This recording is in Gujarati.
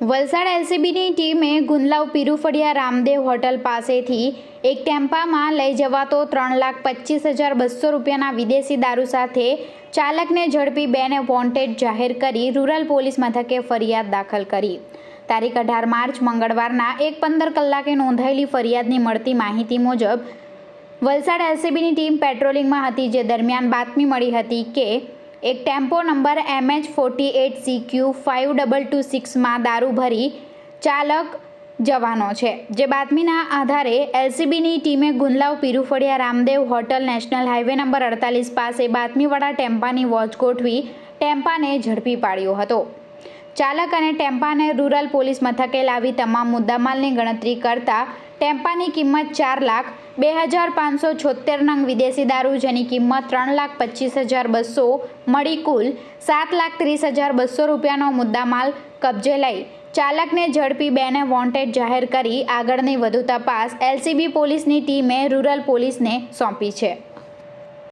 વલસાડ એલસીબીની ટીમે ગુંદલાવ પીરુફળિયા રામદેવ હોટલ પાસેથી એક ટેમ્પામાં લઈ જવાતો ત્રણ લાખ પચીસ હજાર બસો રૂપિયાના વિદેશી દારૂ સાથે ચાલકને ઝડપી બેને વોન્ટેડ જાહેર કરી રૂરલ પોલીસ મથકે ફરિયાદ દાખલ કરી. તારીખ અઢાર માર્ચ મંગળવારના એક પંદર કલાકે નોંધાયેલી ફરિયાદની મળતી માહિતી મુજબ વલસાડ એલસીબીની ટીમ પેટ્રોલિંગમાં હતી, જે દરમિયાન બાતમી મળી હતી કે એક tempo number MH forty eight C Q five double two સિક્સમાં દારૂ ભરી ચાલક જવાનો છે. જે બાતમીના આધારે એલસીબીની ટીમે Gundlav Pirufaliya Ramdev hotel national highway number અડતાલીસ પાસે બાતમીવાળા ટેમ્પાની વોચ ગોઠવી ટેમ્પાને ઝડપી પાડ્યો હતો. ચાલક અને ટેમ્પાને રૂરલ પોલીસ મથકે લાવી તમામ મુદ્દામાલની ગણતરી કરતા ટેમ્પાની કિંમત ચાર લાખ, બે હજાર પાંચસો છોતેર નંગ વિદેશી દારૂ, જેની કિંમત ત્રણ લાખ પચીસ હજાર બસો મળી કુલ સાત લાખ ત્રીસ હજાર બસો રૂપિયાનો મુદ્દામાલ કબજે લઈ ચાલકને ઝડપી બેને વોન્ટેડ જાહેર કરી આગળની વધુ તપાસ એલસીબી પોલીસની ટીમે રૂરલ પોલીસને સોંપી છે.